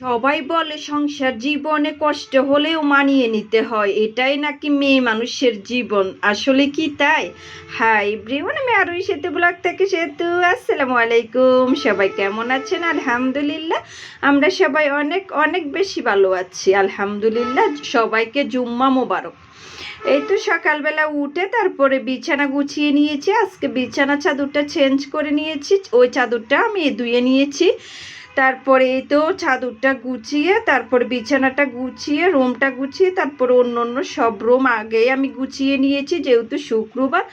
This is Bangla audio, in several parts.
সবাই বলে সংসার জীবনে কষ্ট হলেও মানিয়ে নিতে হয়। এটাই নাকি মেয়ে মানুষের জীবন? আসলে কি তাই? হাই এভরিওয়ান আমি আরও সেতু ব্লগ থেকে সেতু। আসসালামু আলাইকুম। সবাই কেমন আছেন? আলহামদুলিল্লাহ। আমরা সবাই অনেক অনেক বেশি ভালো আছি। আলহামদুলিল্লাহ। সবাইকে জুম্মা মোবারক। এই তো সকালবেলা উঠে তারপরে বিছানা গুছিয়ে নিয়েছি। আজকে বিছানা চাদরটা চেঞ্জ করে নিয়েছি। ওই চাদরটা আমি ধুয়ে নিয়েছি। তারপরে এই তো চাদরটা গুছিয়ে, তারপর বিছানাটা গুছিয়ে, রুমটা গুছিয়ে, তারপর অন্য অন্য সব রুম আগেই আমি গুছিয়ে নিয়েছি, যেহেতু শুক্রবার।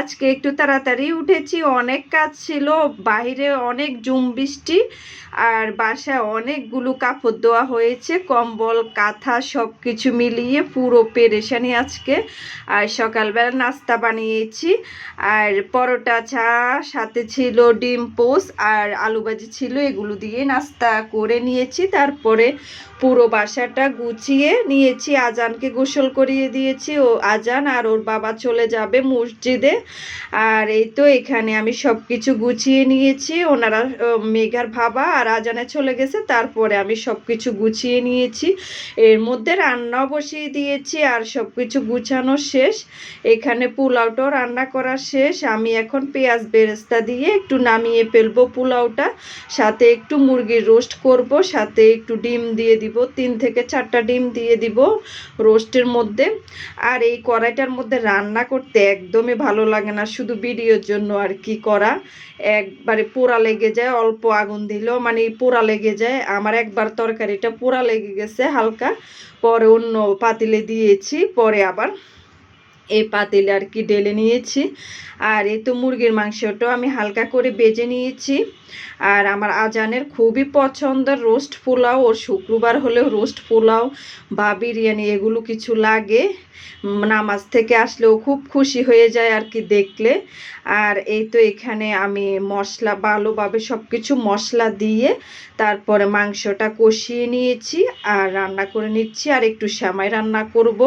আজকে একটু তাড়াতাড়ি উঠেছি, অনেক কাজ ছিল, বাইরে অনেক জুম বৃষ্টি, আর বাসায় অনেকগুলো কাপড় দেওয়া হয়েছে, কম্বল, কাঁথা সব কিছু মিলিয়ে পুরো পেরেশানি আজকে। আর সকালবেলা নাস্তা বানিয়েছি, আর পরোটা, চা, সাথে ছিল ডিম পোস আর আলু ভাজি ছিল, এগুলো দিয়ে নাস্তা করে নিয়েছি, তারপরে পুরো বাসাটা গুছিয়ে নিয়েছি, আজানকে গোসল করিয়ে দিয়েছি। ও আজান আর ওর বাবা চলে যাবে মসজিদে। আর এই তো এখানে আমি সব কিছু গুছিয়ে নিয়েছি। ওনারা মেঘার ভাবা আর আজানে চলে গেছে, তারপরে আমি সব কিছু গুছিয়ে নিয়েছি। এর মধ্যে রান্নাও বসিয়ে দিয়েছি আর সব কিছু গুছানো শেষ। এখানে পোলাওটাও রান্না করা শেষ। আমি এখন পেঁয়াজ বেরেস্তা দিয়ে একটু নামিয়ে ফেলব পোলাওটা। সাথে একটু মুরগির রোস্ট করব, সাথে একটু ডিম দিয়ে দিব, তিন থেকে চারটা ডিম দিয়ে দিব রোস্টের মধ্যে। আর এই কড়াইটার মধ্যে রান্না করতে একদমই ভালো লাগে না, শুধু ভিডিওর জন্য আর কি করা। একবারে পোড়া লেগে যায়, অল্প আগুন দিলেও মানে পোড়া লেগে যায়। আমার একবার তরকারিটা পোড়া লেগে গেছে হালকা, পরে অন্য পাতিলে দিয়েছি, পরে আবার এই পাতিলে আর কি ঢেলে নিয়েছি। আর এই তো মুরগির মাংসটাও আমি হালকা করে বেজে নিয়েছি। আর আমার আজানের খুবই পছন্দের রোস্ট পোলাও ওর শুক্রবার হলেও রোস্ট পোলাও বা বিরিয়ানি এগুলো কিছু লাগে। নামাজ থেকে আসলেও খুব খুশি হয়ে যায় আর কি দেখলে। আর এই তো এখানে আমি মশলা ভালোভাবে সব কিছু মশলা দিয়ে তারপরে মাংসটা কষিয়ে নিয়েছি আর রান্না করে নিচ্ছি আর একটু শ্যামাই রান্না করব।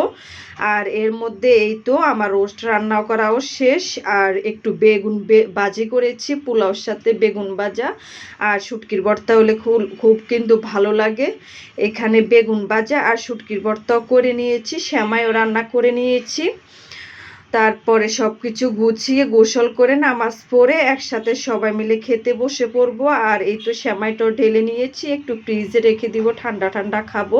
আর এর মধ্যে এই তো আমার রোস্ট রান্না করাও শেষ, আর একটু বেগুন বাজি করেছি, পোলাওর সাথে বেগুন বাজা আর শুটকির ভর্তা হলে খুব খুব কিন্তু ভালো লাগে। এখানে বেগুন বাজা আর শুটকির ভর্তাও করে নিয়েছি শ্যামাইও রান্না করে নিয়েছি। তারপরে সব কিছু গুছিয়ে গোসল করে নামাজ পড়ে একসাথে সবাই মিলে খেতে বসে পড়ব। আর এই তো শ্যামাইটাও ঢেলে নিয়েছি, একটু ফ্রিজে রেখে দিব, ঠান্ডা ঠান্ডা খাব।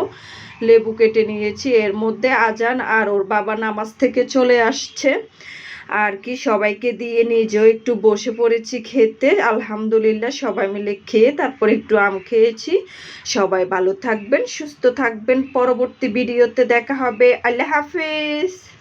লেবু কেটে নিয়েছি, এর মধ্যে আজান আর ওর বাবা নামাজ থেকে চলে আসছে। আর কি, সবাইকে দিয়ে নিজেও একটু বসে পড়েছি খেতে। আলহামদুলিল্লাহ, সবাই মিলে খেয়ে তারপর একটু আম খেয়েছি। সবাই ভালো থাকবেন, সুস্থ থাকবেন। পরবর্তী ভিডিওতে দেখা হবে। আল্লাহ হাফেজ।